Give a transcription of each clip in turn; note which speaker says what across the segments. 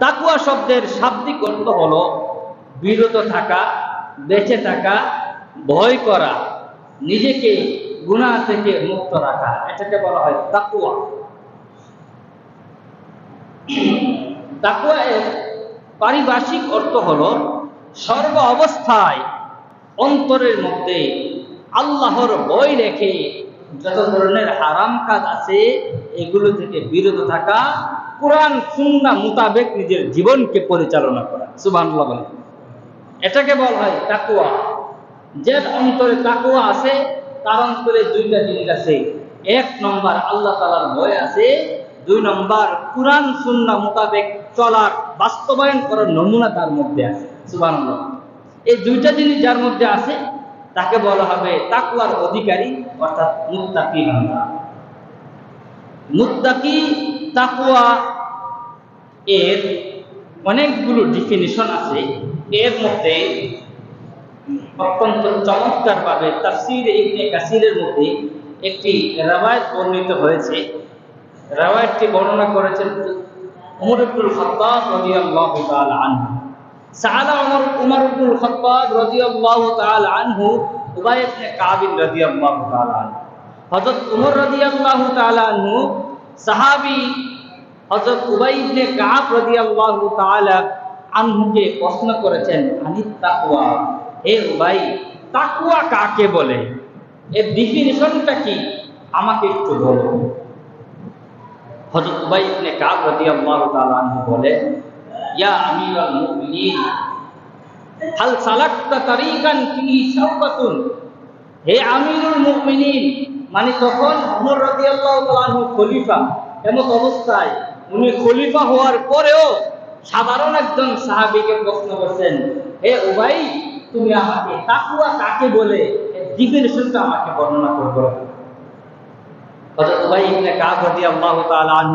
Speaker 1: তাকুয়া শব্দের শাব্দিক অর্থ হল বিরত থাকা, বেঁচে থাকা, ভয় করা, নিজেকে গুনাহ থেকে মুক্ত রাখা। এটাকে বলা হয় তাকুয়া। তাকুয়া এর পারিভাষিক অর্থ হল সর্ব অবস্থায়, অন্তরের মধ্যে আল্লাহর ভয় রেখে যত ধরনের হারাম কাজ আছে, এগুলো থেকে বিরত থাকা কোরআন সুন্না মোতাবেক নিজের জীবনকে পরিচালনা করা। সুবহানাল্লাহ এটাকে বলা হয় তাকুয়া যে অন্তরে তাকুয়া আছে, তার অন্তরে দুইটা জিনিস আছে। এক নম্বর আল্লাহ তালার ভয় আছে, দুই নম্বর কোরআন সুন্না মোতাবেক চলার, বাস্তবায়ন করার নমুনা তার মধ্যে আছে। সুবহানাল্লাহ। এই দুইটা জিনিস যার মধ্যে আছে, তাকে বলা হবে তাকুয়ার অধিকারী, অর্থাৎ মুত্তাকি বান্দা। মুত্তাকি তাকুয়া এর অনেকগুলো ডিফিনিশন আছে। এর মধ্যে অত্যন্ত চমৎকার ভাবে তাফসির ইবনে কাসিরের মধ্যে একটি রাওয়ায়াত বর্ণিত হয়েছে। রাওয়ায়াতটি বর্ণনা করেছেন উমর ইবনুল খাত্তাব রাদিয়াল্লাহু তাআলা আনহু। সাআলা উমর উমর ইবনুল খাত্তাব রাদিয়াল্লাহু তাআলা আনহু, উবাই ইবনে কাব রাদিয়াল্লাহু তাআলা আনহু। হযরত উমর রাদিয়াল্লাহু তাআলা আনহু, সাহাবী হযরত উবাই ইবনে কাব রাদিয়াল্লাহু তাআলা আনহুকে প্রশ্ন করেছেন আনিত তাকওয়া? হে উবাই, তাকওয়া কাকে বলে? এর ডিফিনিশনটা কি? আমাকে একটু বলো। উবাই ইবনে কাব রাদিয়াল্লাহু তাআলা আনহু বলে, ইয়া আমিরাল মুমিনিন, হাল তারিকান হে আমিরুল মুমিনিন মানে তখন ওমর রাদিয়াল্লাহু তাআলা খলিফা এমন অবস্থায় উনি খলিফা হওয়ার পরেও সাধারণ একজন সাহাবীকে প্রশ্ন করছেন, হে উবাই, তুমি আমাকে তাকুয়া কাকে বলে? ডিফিনেশনটা আমাকে বর্ণনা করব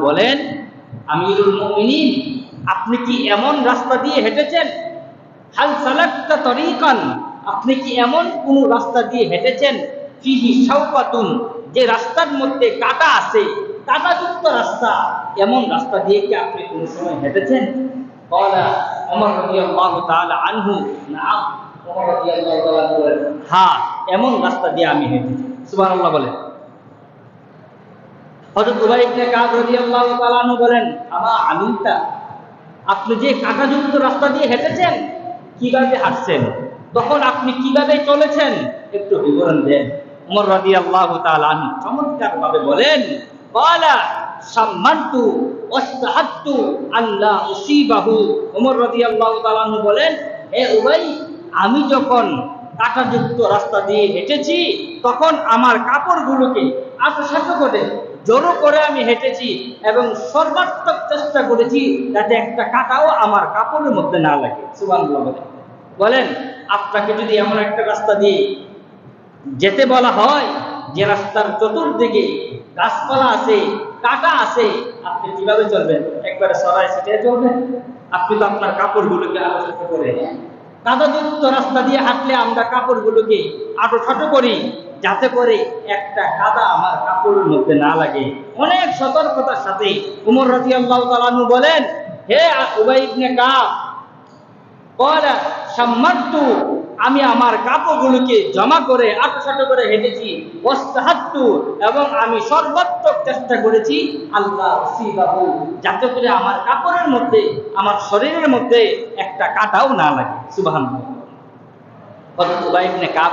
Speaker 1: বলেন আপনি কি এমন রাস্তা দিয়ে হেঁটেছেন? আপনি কি এমন কোন রাস্তা দিয়ে হেঁটেছেন? যে রাস্তার মধ্যে কাটা আছে কাটাযুক্ত রাস্তা এমন রাস্তা দিয়ে কি আপনি কোন সময় হেঁটেছেন? বলা ওমর রাদিয়াল্লাহু তাআলা আনহু তাআলা বলেন। হ্যাঁ এমন রাস্তা দিয়ে আমি হেঁটেছি। সুবহানাল্লাহ বলেন। হযরত উবাই ইবনে কাব রাদিয়াল্লাহু তাআলা আনহু বলেন আমা আমিনতা আপনি যে কাঁটাযুক্ত রাস্তা দিয়ে হেঁটেছেন কীভাবে হাঁটছেন? তখন আপনি কীভাবে চলেছেন? একটু বিবরণ দেন। উমর রাদিয়াল্লাহু তাআলা আনহু চমৎকার ভাবে বলেন ক্বালা সাম্মানতু ওয়াস্তাহাত্তু আল্লাহ আনহু বলেন, হে উবাই, আমি যখন কাঁটাযুক্ত রাস্তা দিয়ে হেঁটেছি, তখন আমার কাপড়গুলোকে আটোসাটো করে জোরো করে আমি হেঁটেছি এবং সর্বাত্মক চেষ্টা করেছি যাতে একটা কাটাও আমার কাপড়ের মধ্যে না লাগে। বলেন। বলেন, আপনাকে যদি এমন একটা রাস্তা দিয়ে যেতে বলা হয় যে রাস্তার চতুর্দিকে গাছপালা আছে, কাটা আছে, আপনি কীভাবে চলবেন? একবারে সরাই সেটাই চলবেন। আপনি তো আপনার কাপড়গুলোকে আলোচনা করে কাদাযুক্ত রাস্তা দিয়ে হাঁটলে আমরা কাপড়গুলোকে আটো ছাটো করি, যাতে করে একটা কাদা আমার কাপড়ের মধ্যে না লাগে। অনেক সতর্কতার সাথে উমর রাদিয়াল্লাহু তাআলা আনহু বলেন, হে উবাই ইবনে কাব কলা সাম্মাত্তু আমি আমার কাপড়গুলোকে জমা করে আটোসাটো করে হেঁটেছি। ওয়াস্তাহাত্তু এবং আমি সর্বাত্মক চেষ্টা করেছি আল্লাহ সিবাহু যাতে করে আমার কাপড়ের মধ্যে, আমার শরীরের মধ্যে একটা কাটাও না লাগে। হযরত উবাই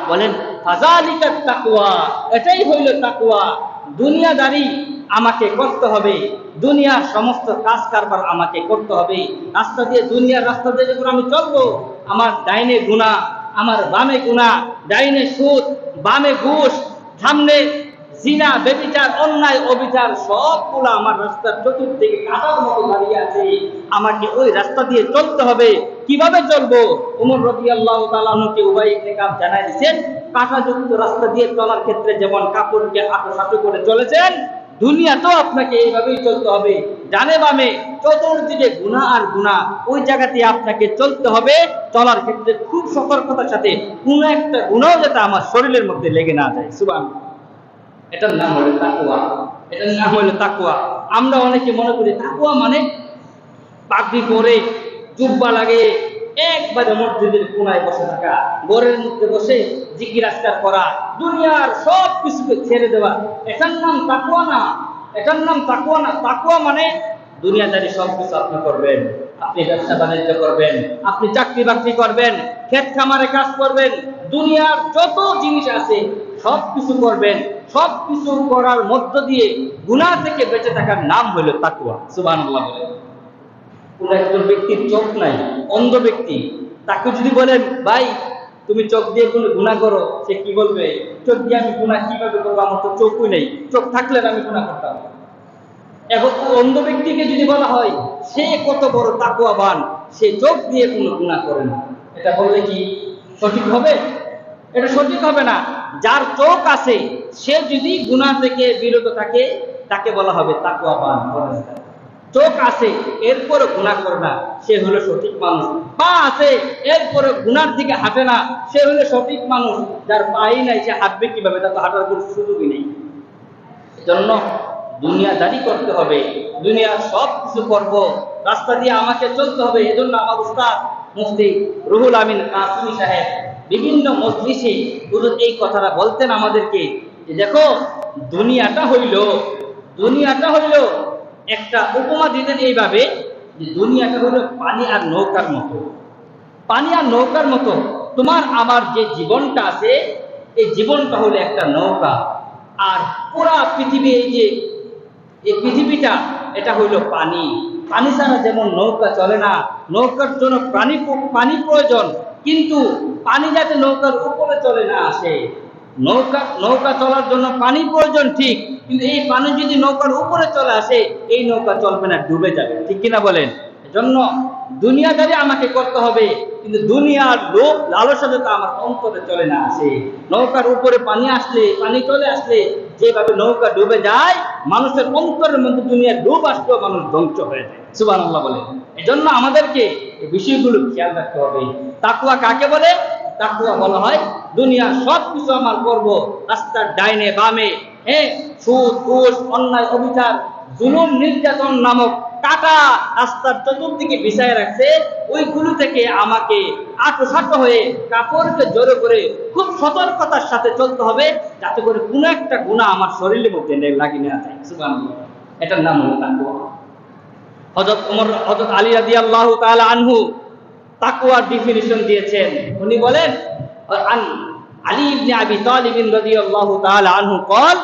Speaker 1: বলেন ফাযালিকাত তাকওয়া এটাই হইল তাকওয়া। দুনিয়াদারি আমাকে করতে হবে। দুনিয়ার সমস্ত কাজ কারবার আমাকে করতে হবে। রাস্তা দিয়ে, দুনিয়ার রাস্তা দিয়ে যখন আমি চলবো, আমার ডাইনে গুণা আমার বামে গুণা, ডাইনে সুদ, বামে ঘুষ, সামনে জিনা বেবিচার অন্যায়, অবিচার, সবগুলো আমার রাস্তার চতুর্দিকে কাটার মতো দাঁড়িয়ে আছে। আমাকে ওই রাস্তা দিয়ে চলতে হবে। কীভাবে চলবো? উমর রবি আল্লাহ তালাহকে উবাই কাব জানাই দিচ্ছেন কাঁটাযুক্ত রাস্তা দিয়ে চলার ক্ষেত্রে যেমন কাপড়কে আটো সাটো করে চলেছেন দুনিয়াতেও আপনাকে এইভাবেই চলতে হবে। ডানে বামে চতুর্দিকে গুণা আর গুণা ওই জায়গাতে আপনাকে চলতে হবে। চলার ক্ষেত্রে খুব সতর্কতার সাথে কোনো একটা গুণাও যাতে আমার শরীরের মধ্যে লেগে না যায়। সুবান এটার নাম হলো তাকুয়া এটার নাম হলো তাকুয়া আমরা অনেকে মনে করি তাকুয়া মানে পাগড়ি পরে জুব্বা লাগে একবারে মসজিদের কোনায় বসে থাকা, ঘরের মধ্যে বসে জিকির আজকার করা, দুনিয়ার সব কিছুকে ছেড়ে দেওয়া। এটার নাম তাকুয়া না, এটার নাম তাকুয়া না। তাকুয়া মানে দুনিয়াদারি সব কিছু আপনি করবেন, আপনি ব্যবসা বাণিজ্য করবেন, আপনি চাকরি বাকরি করবেন, ক্ষেত খামারে কাজ করবেন, দুনিয়ার যত জিনিস আছে সব কিছু করবেন। সব কিছু করার মধ্য দিয়ে গুনাহ থেকে বেঁচে থাকার নাম হইল তাকুয়া সুবহানাল্লাহ বলে কোন একজন ব্যক্তির চোখ নাই, অন্ধ ব্যক্তি। তাকে যদি বলেন ভাই, তুমি চোখ দিয়ে কোনো গুণা করো, সে কি বলবে? চোখ দিয়ে আমি গুণা কীভাবে করব? আমার তো চোখই নেই। চোখ থাকলে আমি গুণা করতাম এখন অন্ধ ব্যক্তিকে যদি বলা হয়, সে কত বড় তাকুয়াবান সে চোখ দিয়ে কোনো গুণা করে না। এটা বললে কি সঠিক হবে? এটা সঠিক হবে না। যার চোখ আছে, সে যদি গুণা থেকে বিরত থাকে, তাকে বলা হবে তাকুয়াবান। চোখ আছে এরপরে গুণা করে না, সে হলো সঠিক মানুষ। পা আছে এরপরে গুনার দিকে হাঁটে না, সে হলো সঠিক মানুষ। যার পাই নাই, সে হাঁটবে কীভাবে? তার তো হাঁটার কোনো সুযোগই নেই। জন্য দুনিয়াদারি করতে হবে, দুনিয়ার সব কিছু করব। রাস্তা দিয়ে আমাকে চলতে হবে, এজন্য আমার উস্তাদ মুফতি রুহুল আমিন কাসিমি সাহেব বিভিন্ন মজলিসে হুজুর এই কথাটা বলতেন আমাদেরকে, যে দেখো, দুনিয়াটা হইল দুনিয়াটা হইল একটা উপমা দিতেন এইভাবে যে দুনিয়াটা হলো পানি আর নৌকার মতো। পানি আর নৌকার মতো। তোমার আমার যে জীবনটা আছে, এই জীবনটা হলো একটা নৌকা। আর পুরা পৃথিবী এই যে, এই পৃথিবীটা, এটা হইল পানি। পানি ছাড়া যেমন নৌকা চলে না, নৌকার জন্য পানি পানি প্রয়োজন। কিন্তু পানি যাতে নৌকার উপরে চলে না আসে, নৌকা নৌকা চলার জন্য পানি প্রয়োজন ঠিক। কিন্তু এই পানি যদি নৌকার উপরে চলে আসে, এই নৌকা চলবে না, ডুবে যাবে। ঠিক কিনা বলেন? এজন্য দুনিয়াদারি আমাকে করতে হবে, কিন্তু দুনিয়ার লোক লালসা যাতে আমার অন্তরে চলে না আসে। নৌকার উপরে পানি আসলে, পানি চলে আসলে, যেভাবে নৌকা ডুবে যায়, মানুষের অন্তরের মধ্যে দুনিয়ার ডুব আসলেও মানুষ ধ্বংস হয়ে যায়। সুবান আল্লাহ বলে এজন্য আমাদেরকে এই বিষয়গুলো খেয়াল রাখতে হবে। তাকুয়া কাকে বলে? তাকুয়া বলা হয়, দুনিয়ার সব কিছু আমার করব, রাস্তার ডাইনে বামে। হ্যাঁ সুদ ঘুষ অন্যায় অবিচার জুলুম নির্যাতন নামক কাটা রাস্তার চতুর্দিকে বিছায় রাখছে ওইগুলো থেকে আমাকে আটোসাটো হয়ে কাপড়কে জোরে করে খুব সতর্কতার সাথে চলতে হবে যাতে করে কোনো একটা গুণা আমার শরীরের মধ্যে নে- লাগি না যায় সুবহানাল্লাহ। এটার নাম হলো তাকুয়া হযরত ওমর হযরত আলী রাদিয়াল্লাহু তাআলা আনহু তাকওয়ার ডিফিনিশন দিয়েছেন উনি বলেন আন আলী ইবনে আবি তালিব রাদিয়াল্লাহু তাআলা আনহু قال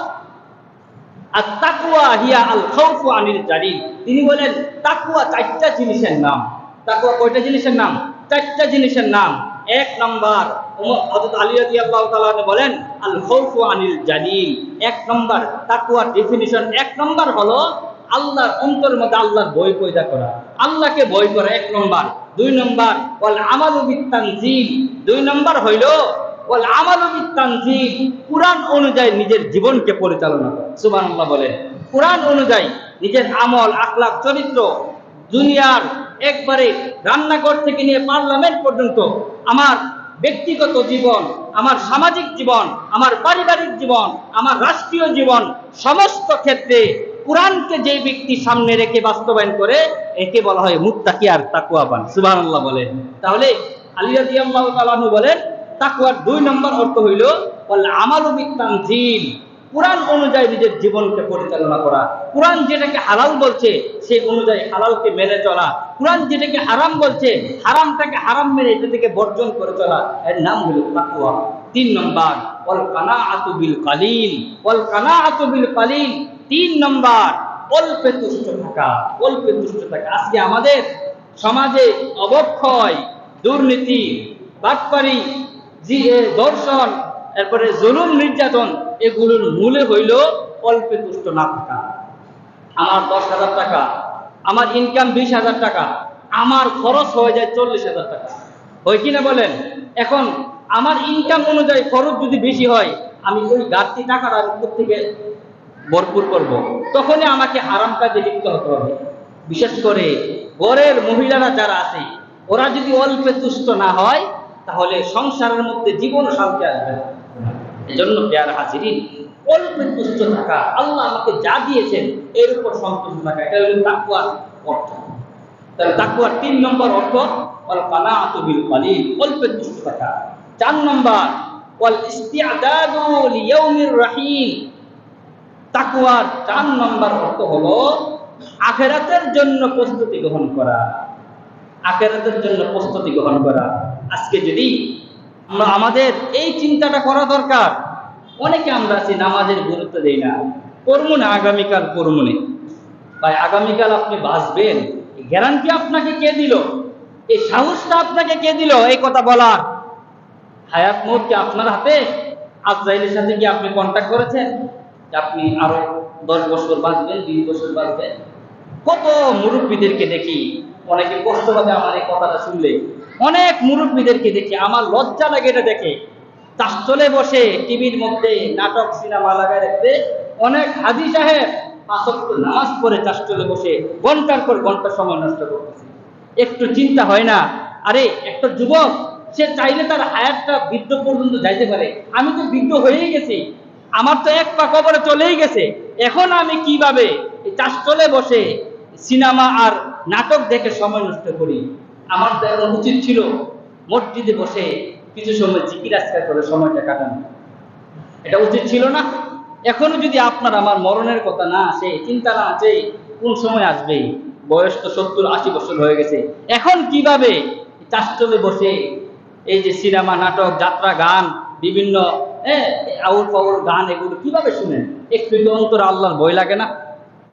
Speaker 1: আর তাকুয়া হিয়া আল খাউফু আনিল জালিল। তিনি বলেন, তাকুয়া চারটা জিনিসের নাম। তাকুয়া কয়টা জিনিসের নাম? চারটা জিনিসের নাম। এক নম্বর হযরত আলী আনহু বলেন আল খাউফু আনিল জালিল। এক নম্বর তাকুয়ার ডেফিনিশন এক নম্বর হলো আল্লাহর অন্তরের মধ্যে আল্লাহর বই পয়দা করা। আল্লাহকে ভয় করা এক নম্বর। দুই নম্বর ওয়াল আমালু বিতানজিল দুই নম্বর হইল কুরআন অনুযায়ী নিজের জীবনকে পরিচালনা কুরআন অনুযায়ী নিজের আমল চরিত্র, দুনিয়ার একবারে রান্নাঘর থেকে নিয়ে পার্লামেন্ট পর্যন্ত আমার ব্যক্তিগত জীবন, আমার সামাজিক জীবন, আমার পারিবারিক জীবন, আমার রাষ্ট্রীয় জীবন, সমস্ত ক্ষেত্রে কোরআনকে যে ব্যক্তি সামনে রেখে বাস্তবায়ন করে, একে বলা হয় মুত্তাকি আর তাকুয়াবান। সুবহানাল্লাহ বলেন তাহলে আলী রাদিয়াল্লাহু বলেন তাকুয়ার দুই নম্বর অর্থ হইল আমালু বিতানজিল। কোরআন অনুযায়ী নিজের জীবনকে পরিচালনা করা। কোরআন যেটাকে হালাল বলছে, সেই অনুযায়ী হালালকে মেনে চলা। কোরআন যেটাকে হারাম বলছে, হারামটাকে হারাম মেনে এটা থেকে বর্জন করে চলা। এর নাম হলো তাকুয়া তিন নম্বর, ওয়াল কানাআতু বিল কালিল। ওয়াল কানাআতু বিল কালিল। তিন নম্বর, অল্পে তুষ্ট থাকা। অল্পে তুষ্ট থাকা। আজকে আমাদের সমাজে অবক্ষয়, দুর্নীতি, বাটপারি জি দর্শন, এরপরে জুলুম, নির্যাতন, এগুলোর মূলে হইল অল্পে তুষ্ট না থাকা। আমার দশ হাজার টাকা, আমার ইনকাম বিশ হাজার টাকা, আমার খরচ হয়ে যায় চল্লিশ হাজার টাকা। হয় কিনা বলেন? এখন আমার ইনকাম অনুযায়ী খরচ যদি বেশি হয়, আমি ওই ঘাটতি টাকাটা থেকে ভরপুর করব। তখনই আমাকে আরাম কাজে লিপ্ত হতে হবে। বিশেষ করে ঘরের মহিলারা যারা আছে, ওরা যদি অল্পে তুষ্ট না হয় তাহলে সংসারের মধ্যে জীবন শান্তি আসবে না। এজন্য পেয়ার হাজিরিন অল্পে তুষ্ট থাকা, আল্লাহ আমাকে যা দিয়েছেন, এর উপর সন্তুষ্ট থাকা, এটা হলো তাকুয়ার অর্থ। তাহলে তাকুয়ার তিন নম্বর অর্থ, ওয়াল কানাআতু বিল কালিল, অল্পের তুষ্ট থাকা। চার নম্বর লিয়াউমির রাহিম। তাকুয়ার চার নম্বর অর্থ হলো, আখেরাতের জন্য প্রস্তুতি গ্রহণ করা। আখেরাতের জন্য প্রস্তুতি গ্রহণ করা। আজকে যদি আমরা আমাদের এই চিন্তাটা করা দরকার, অনেকে আমরা আছি নামাজের গুরুত্ব দেই না। করব না আগামীকাল করব ভাই, আগামীকাল আপনি বাঁচবেন। গ্যারান্টি আপনাকে কে দিল? এই সাহসটা আপনাকে কে দিল? এই কথা বলার। হায়াত মোট কি আপনার হাতে? আজরাইলের সাথে কি আপনি কন্ট্যাক্ট করেছেন? আপনি আরও দশ বছর বাঁচবেন, বিশ বছর বাঁচবেন? কত মুরব্বীদেরকে দেখি অনেকে কষ্ট পাবে আমার এই কথাটা শুনলে অনেক মুরব্বীদেরকে দেখি, আমার লজ্জা লাগে এটা দেখে। চাষতলে বসে টিভির মধ্যে নাটক, সিনেমা লাগায় রাখতে অনেক হাজি সাহেব নামাজ পড়ে চাষতলে বসে ঘণ্টার পর ঘণ্টা সময় নষ্ট করতেছে। একটু চিন্তা হয় না। আরে, একটা যুবক, সে চাইলে তার হায়াতটা বৃদ্ধ পর্যন্ত যাইতে পারে। আমি তো বৃদ্ধ হয়েই গেছি। আমার তো এক পা কবরে চলেই গেছে। এখন আমি কীভাবে এই চাষতলে বসে সিনেমা আর নাটক দেখে সময় নষ্ট করি। আমার তো উচিত ছিল, মসজিদে বসে কিছু সময় জিকির আজকার করে সময়টা কাটানো। এটা উচিত ছিল না। এখনও যদি আপনার আমার মরণের কথা না আসে, চিন্তা না আছে কোন সময় আসবে? বয়স তো সত্তর, আশি বছর হয়ে গেছে। এখন কীভাবে? চাষতলে বসে এই যে সিনেমা, নাটক, যাত্রা, গান, বিভিন্ন হ্যাঁ আউল পাউল গান এগুলো কীভাবে শুনেন? একটু অন্তর আল্লাহর ভয় লাগে না।